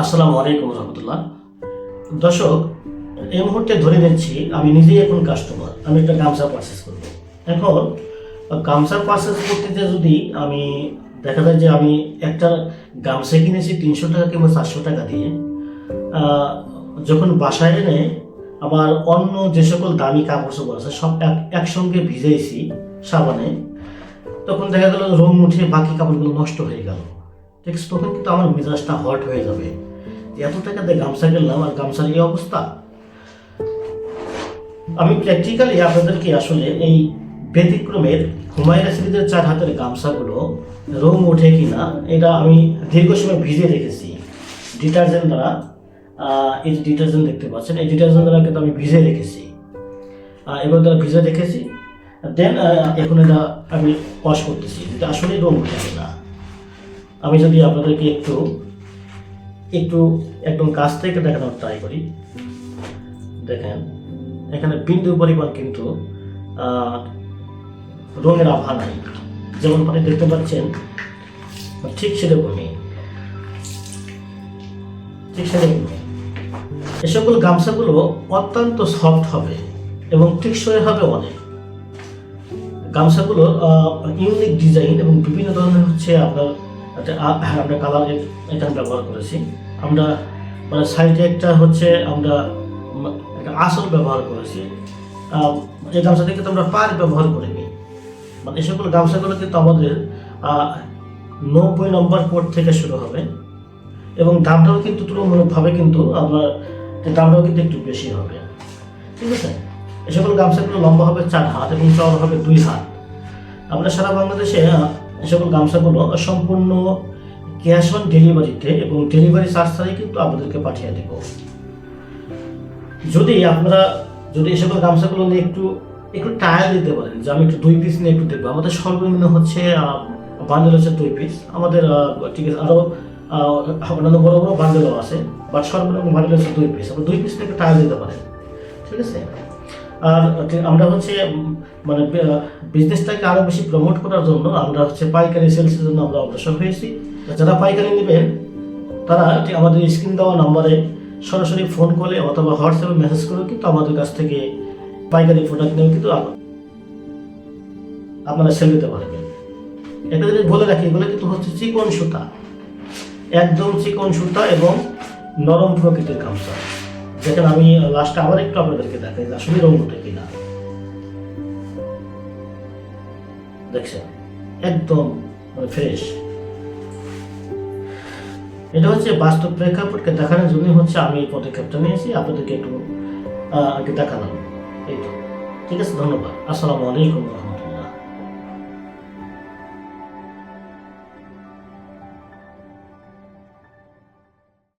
আসসালামু আলাইকুম রহমতুল্লাহ। দর্শক, এই মুহূর্তে ধরে নিচ্ছি, আমি নিজেই এখন কাস্টমার আমি একটা গামছা পারচেস করব। এখন, গামছা পারচেস করতে যদি আমি, দেখা যায় যে আমি একটা গামছা কিনেছি তিনশো টাকা কিংবা চারশো টাকা দিয়ে যখন বাসায় এনে আবার অন্য যে সকল দামি কাপড় চোপড় আছে, সব এক একসঙ্গে ভিজাইছি সাবানে, তখন দেখা গেল রং উঠে বাকি কাপড়গুলো নষ্ট হয়ে গেল। ঠিক? তখন কিন্তু আমার মেজাজটা হট হয়ে যাবে। এত টাকা দিয়ে গামছা কিনলাম আর গামছার এই অবস্থা? আমি প্র্যাকটিক্যালি আপনাদেরকে আসলে এই ব্যতিক্রমের হুমায়ুন সিরিজের চার হাতের গামছাগুলো রং ওঠে কিনা, এটা আমি দীর্ঘ সময় ভিজে রেখেছি। ডিটারজেন্ট দ্বারা এই যে ডিটারজেন্ট দেখতে পাচ্ছেন, এই ডিটারজেন্ট দ্বারা কিন্তু আমি ভিজে রেখেছি। এবার দ্বারা ভিজে রেখেছি। দেন এখন এটা আমি ওয়াশ করতেছি। এটা আসলে রং ওঠে কিনা? আমি যদি আপনাদেরকে একটু একটু, একদম কাছ থেকে দেখানোর ট্রাই করি। দেখেন, এখানে বিন্দু পরিমাণ কিন্তু রঙের আভা নাই। যেমন আপনি দেখতে পাচ্ছেন, ঠিক সেরকমই। ঠিক সেরকমই। এ সকল গামছাগুলো অত্যন্ত সফট হবে এবং টেকসই হবে অনেক। গামছাগুলো ইউনিক ডিজাইন এবং বিভিন্ন ধরনের হচ্ছে আপনার আ- আমরা কালার এখানে ব্যবহার করেছি। আমরা মানে সাইডে একটা হচ্ছে আমরা একটা আসল ব্যবহার করেছি। এই গামছা থেকে তো আমরা পার ব্যবহার করিনি মানে এই সকল গামছাগুলো কিন্তু আমাদের নব্বই নম্বর কোড থেকে শুরু হবে। এবং দামটাও কিন্তু তুলনামূলকভাবে কিন্তু আমরা দামটাও কিন্তু একটু বেশি হবে। ঠিক আছে? এই সকল গামছাগুলো লম্বা হবে চার হাত এবং চওড়া হবে দুই হাত। আমরা সারা বাংলাদেশে এই সকল গামছাগুলো সম্পূর্ণ ক্যাশ অন ডেলিভারিতে এবং ডেলিভারি চার্জ ছাড়াই কিন্তু আপনাদেরকে পাঠিয়ে দেব। যদি আপনারা, যদি এই সকল গামছাগুলো নিয়ে একটু একটু টায়ার দিতে পারেন, যে আমি একটু দুই পিস নিয়ে একটু দেখব। আমাদের সর্বনিম্ন হচ্ছে বান্ডেল হচ্ছে দুই পিস আমাদের ঠিক আছে আরও অন্যান্য বড় বড় বান্ডেলও আছে বাট সর্বনিম্ন বান্ডেল হচ্ছে দুই পিস আমরা দুই পিস থেকে টায়ার দিতে পারেন। ঠিক আছে? আর আমরা হচ্ছে মানে বিজনেসটাকে আরও বেশি প্রমোট করার জন্য আমরা হচ্ছে পাইকারি সেলসের জন্য আমরা অগ্রসর হয়েছি। যারা পাইকারি নেবেন, তারা আমাদের স্ক্রিন দেওয়া নম্বরে সরাসরি ফোন কলে অথবা হোয়াটসঅ্যাপে মেসেজ করে কিন্তু আমাদের কাছ থেকে পাইকারি প্রোডাক্ট নিয়ে কিন্তু আপ- আপনারা সেল দিতে পারবেন। এটা যদি বলে রাখি, এগুলো কিন্তু হচ্ছে চিকন সুতা। একদম চিকন সুতা এবং নরম প্রকৃতির গামছা। দেখেন আমি লাস্টে আবার একটু আপনাদেরকে দেখাই আসলে রঙ ওঠে কিনা। দেখছেন? একদম মানে ফ্রেশ এটা হচ্ছে বাস্তব প্রেক্ষাপটকে দেখানোর জন্য হচ্ছে আমি এই পদক্ষেপটা নিয়েছি। আপনাদেরকে একটু দেখালাম। এই তো। ঠিক আছে, ধন্যবাদ। আসসালামু আলাইকুম রহমতুল্লাহ।